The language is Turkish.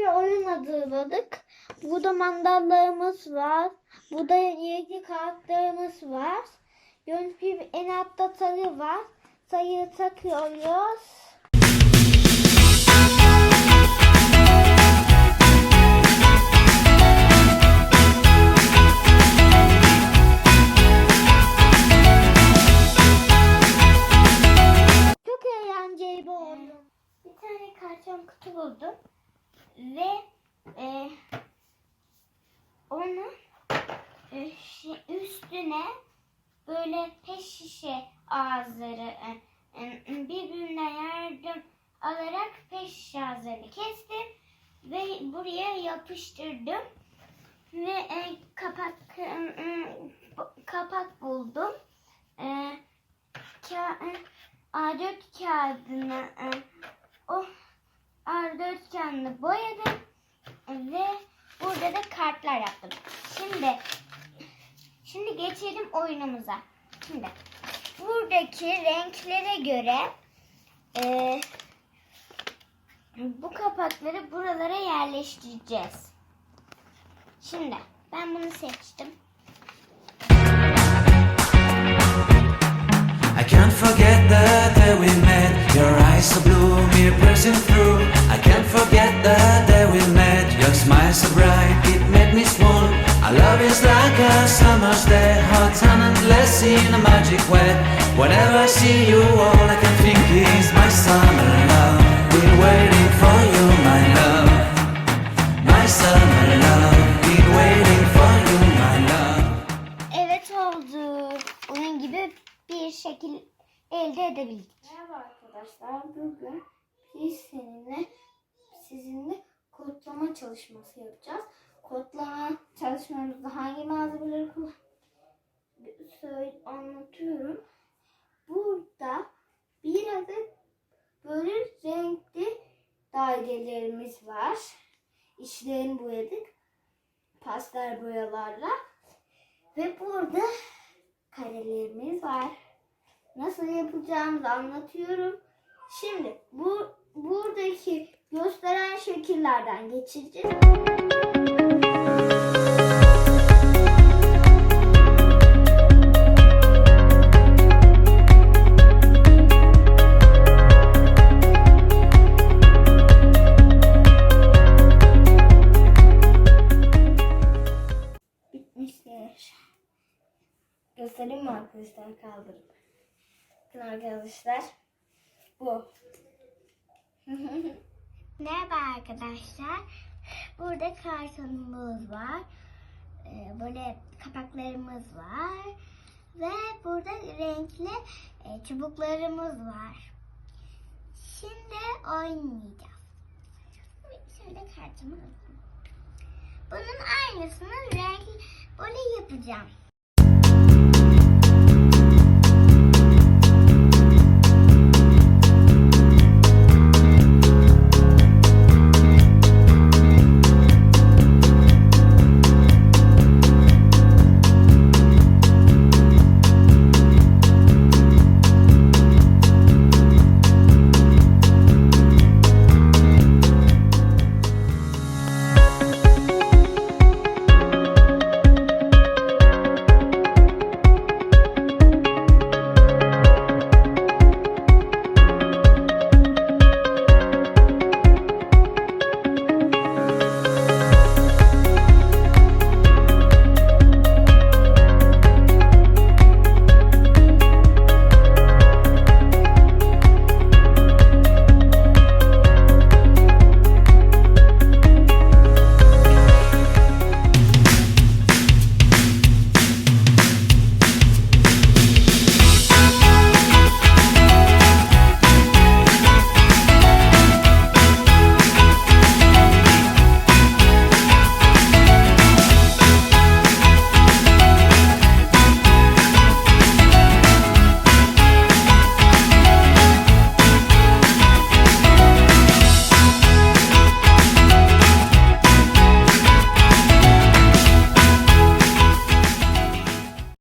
bir oyun hazırladık. Burada mandallarımız var. Burada yedi kartlarımız var. Gördüğünüz gibi en altta sayı var. Sayıyı takıyoruz. Çok eğlenceli bir oyun. Bir tane karton kutu buldum. Ve e, onu e, şi- üstüne böyle pet şişe ağızları e, e, birbirine yardım alarak pet şişe ağızlarını kestim ve buraya yapıştırdım ve e, kapak e, kapak buldum. E, ka- e, A4 kağıdını A4 kağıdını boyadım ve burada da kartlar yaptım. Şimdi şimdi geçelim oyunumuza. Şimdi buradaki renklere göre e, bu kapakları buralara yerleştireceğiz. Şimdi ben bunu seçtim. I can't forget the Like a summer's day, hot and endless in a magic way. Whenever I see you, all I can think is my summer love. Been waiting for you, my love. My summer love. Been waiting for you, my love. Evet oldu. Onun gibi bir şekil elde edebildik. Merhaba arkadaşlar. Bugün biz seninle sizinle kodlama çalışması yapacağız. Çalışmamızda hangi malzemeleri kullan anlatıyorum. Burada bir adet böyle renkli dairelerimiz var. İçlerini boyadık. Pastel boyalarla. Ve burada karelerimiz var. Nasıl yapacağımızı anlatıyorum. Şimdi bu buradaki gösteren şekillerden geçeceğiz. Bitmiştir. Göstereyim mi arkadaşlar kaldırıp? Bakın arkadaşlar. Bu. Merhaba arkadaşlar. Burada kartonumuz var. Ee, Böyle kapaklarımız var. Ve burada renkli e, çubuklarımız var. Şimdi oynayacağız. Şöyle kartımı alayım. Bunun aynısını renkli böyle yapacağım.